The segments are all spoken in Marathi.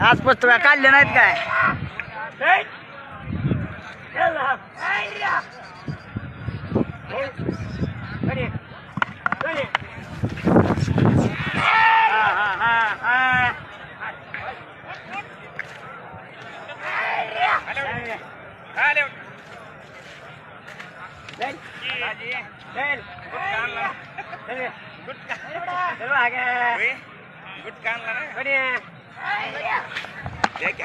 आज पुस्तक काढले नाहीत काय? ಗುಡ್ ಕಾನ್ ಬನ್ನಿ ಯಾಕೆ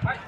Hey!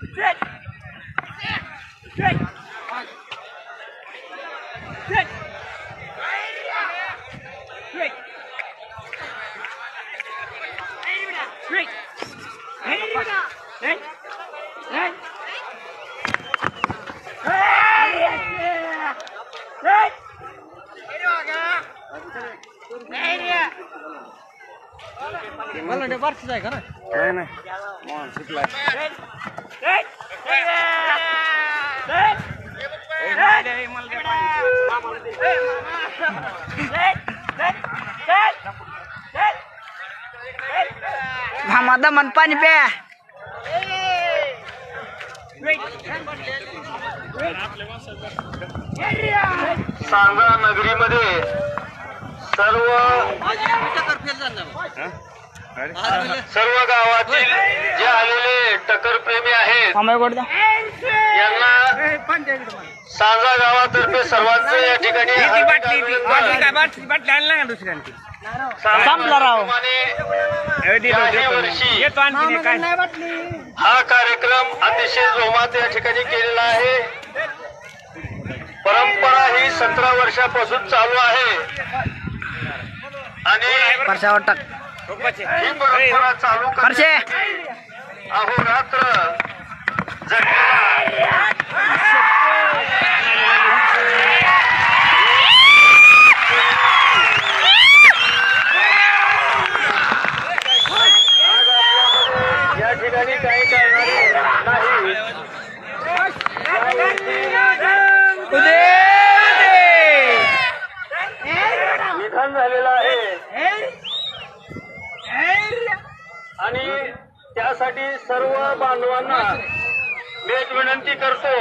Hey! Hey! Hey! आहे का ना नाही. नाही सुटलाय मामा दमन पाणी प्या. सांगा नगरीमध्ये सर्व सर्व गावातील जे आलेले टक्करप्रेमी आहेत यांना सांजा गावातर्फे सर्वांचं या ठिकाणी संपला राव. याही वर्षी हा कार्यक्रम अतिशय जोमात या ठिकाणी केलेला आहे. परंपरा ही सतरा वर्षापासून चालू आहे. आणि परशावर टाक. परंपरा चालू परशे अहोरात्र या ठिकाणी काही करणारे नाही निधन झालेलं आहे आणि त्यासाठी सर्व बांधवांना मी एक विनंती करतो.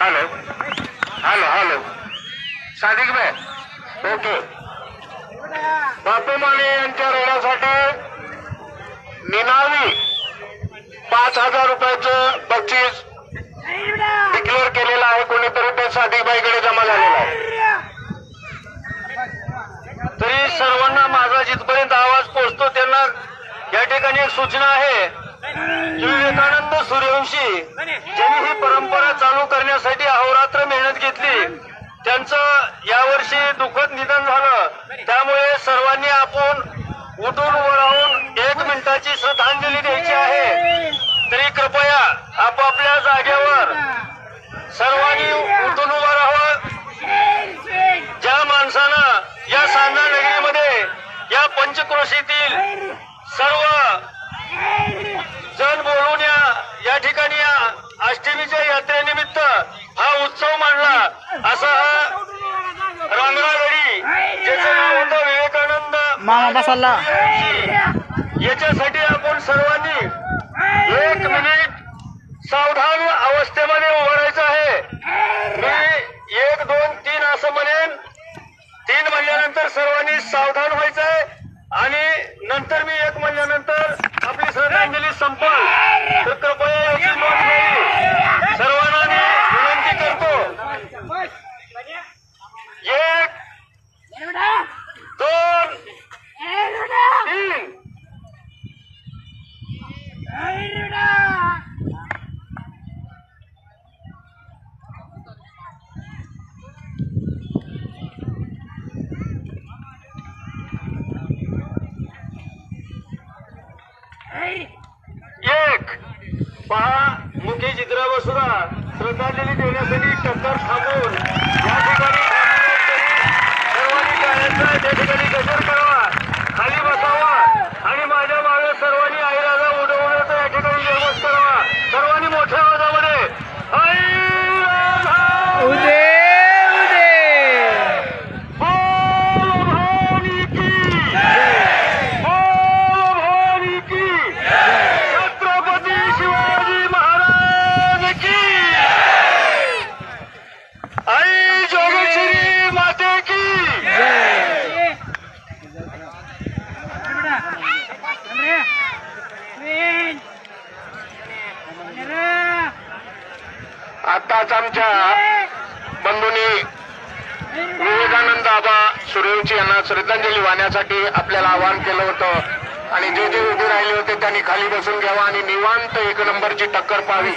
हॅलो. Hello hello. सादिक भाई. ओके. बापू माने यांच्या रेड्यासाठी निनावी. पाच हजार रुपयाचं बक्षीस डिक्लेअर केलेलं आहे. कोणीतरी ते सादिकबाईकडे जमा झालेलं आहे. तरी सर्वांना माझा जिथपर्यंत आवाज पोहोचतो त्यांना या ठिकाणी एक सूचना आहे. विवेकानंद सूर्यवंशी ज्यांनी ही परंपरा चालू करण्यासाठी अहोरात्र मेहनत घेतली त्यांचं यावर्षी दुःखद निधन झालं. त्यामुळे सर्वांनी आपण उठून उभं राहून एक मिनिटाची श्रद्धांजली द्यायची आहे. तरी कृपया आपापल्या जागेवर सर्वांनी उठून उभं राहत ज्या माणसानं या सांजा नगरीमध्ये या पंचक्रोशीतील सर्व जण बोलून या या ठिकाणी या अष्टमीच्या यात्रेनिमित्त हा उत्सव मांडला. असा हा रंगरागडी ज्याचं नाव होतं विवेकानंद. याच्यासाठी एक मिनिट. सावधान अवस्थेमध्ये उभं राहायचं आहे. मी एक दोन तीन असं म्हणेन. तीन म्हणल्यानंतर सर्वांनी सावधान व्हायचं आहे. आणि नंतर मी एक म्हणल्यानंतर आपली श्रद्धांजली संपल तर कृपया याची नोंद घ्यावी सर्वांना मी विनंती करतो एक दोन तीन एक पहा मुख्य चित्रावर सुद्धा श्रद्धांजली देण्यासाठी टक्कर थांबून या ठिकाणी सर्वांनी टाळ्यांचा त्या ठिकाणी गजर करावा आताच आमच्या बंधूंनी विवेकानंद आबा सूर्यवंशी यांना श्रद्धांजली वाहण्यासाठी आपल्याला आवाहन केलं होतं. आणि जे जे उभे राहिले होते त्यांनी खाली बसून घ्यावा आणि निवांत एक नंबरची टक्कर पाहावी.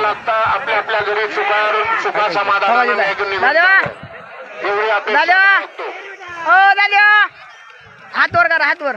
लागता आपल्या आपल्या घरी सुखा सुखा समाधान दादा एवढी अपेक्षा दादा. करतो. ओ दादा हात वर करा हात वर.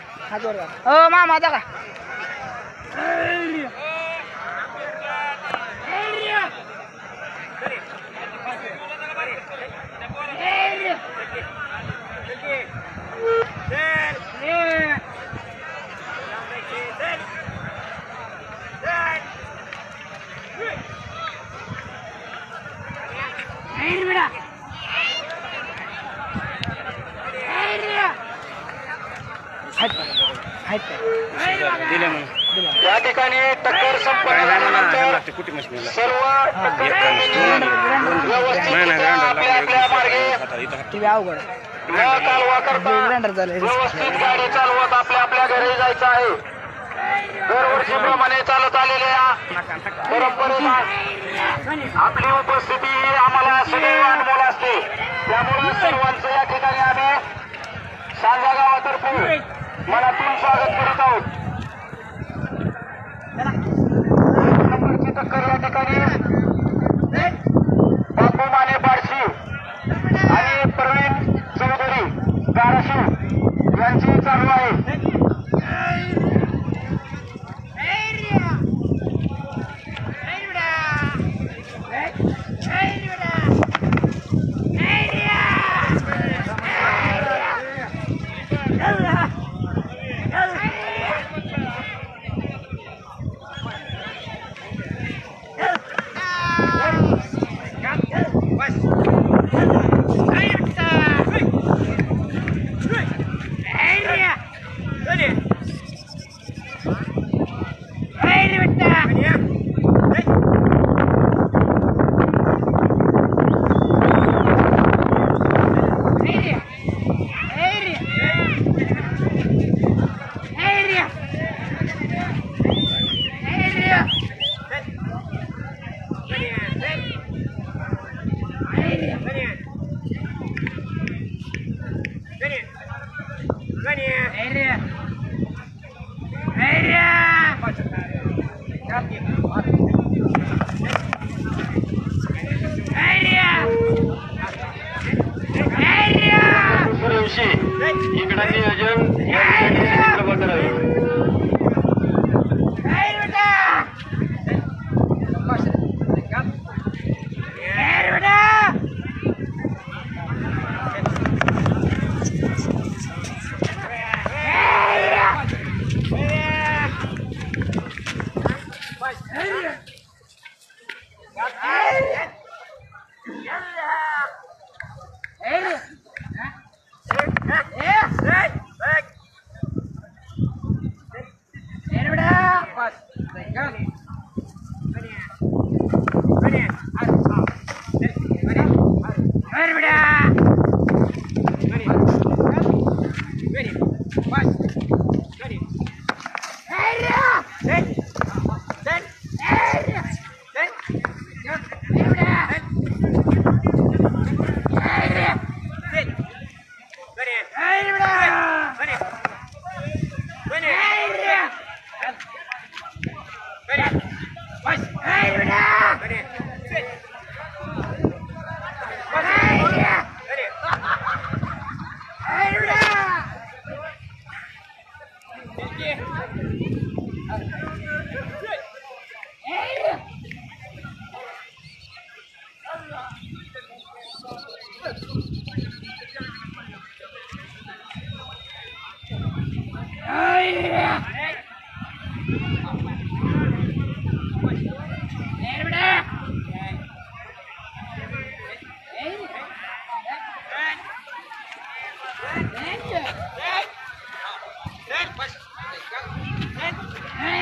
हात वर करा ओ मामा दादा हात हात दिले म्हणून या ठिकाणी टक्कर संपन्न झाल्यानंतर सर्व टक्कर व्यवस्थित आपल्या आपल्या मार्गे. अवघड. न करता. व्यवस्थित गाडी चालवत आपल्या आपल्या घरी जायचं आहे. दरवर्षीप्रमाणे चालत आलेल्या परंपरेला आपली उपस्थिती ही आम्हाला सदैव अनमोल असते. त्यामुळे सर्वांचं या ठिकाणी आम्ही सांजा गावातर्फे मनातून स्वागत करत आहोत. इकडे नियोजन या ठिकाणी करावे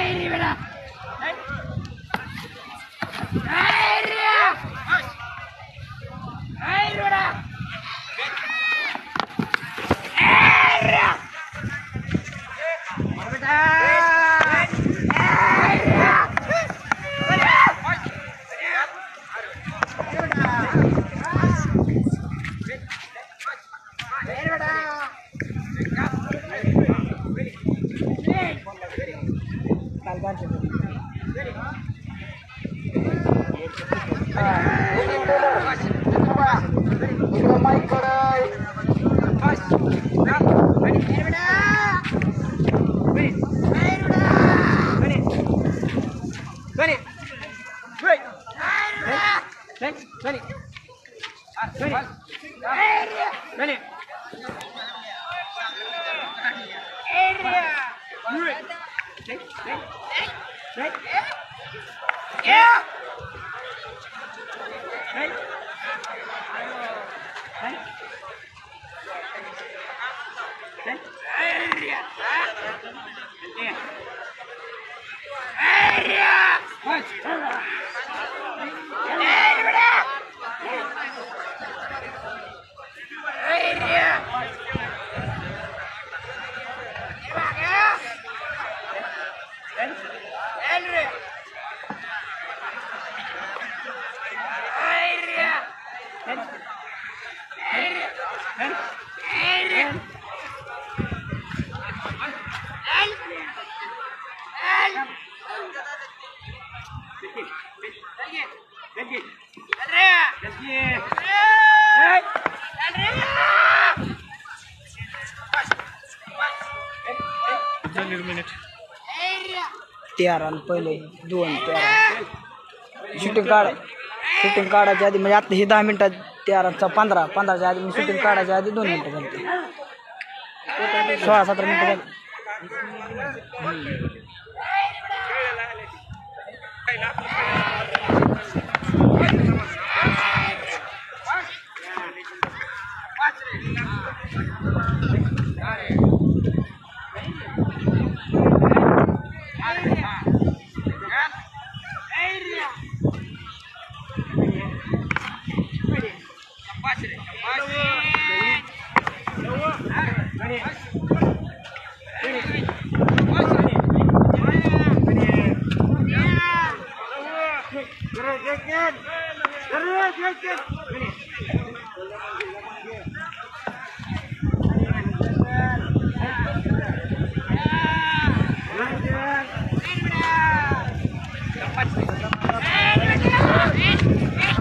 Hey, leave it up! 20, 20. 20. 20. Area. Area. Yeah. तेरा आणि पहिले दोन तेरा. शूटिंग काढ शूटिंग काढायच्या आधी म्हणजे आता हे दहा मिनिटात तेराचा पंधरा पंधराच्या आधी मी शूटिंग काढायच्या आधी दोन मिनिटं झाली सोळा सतरा मिनिटं झाली get, get. Hey!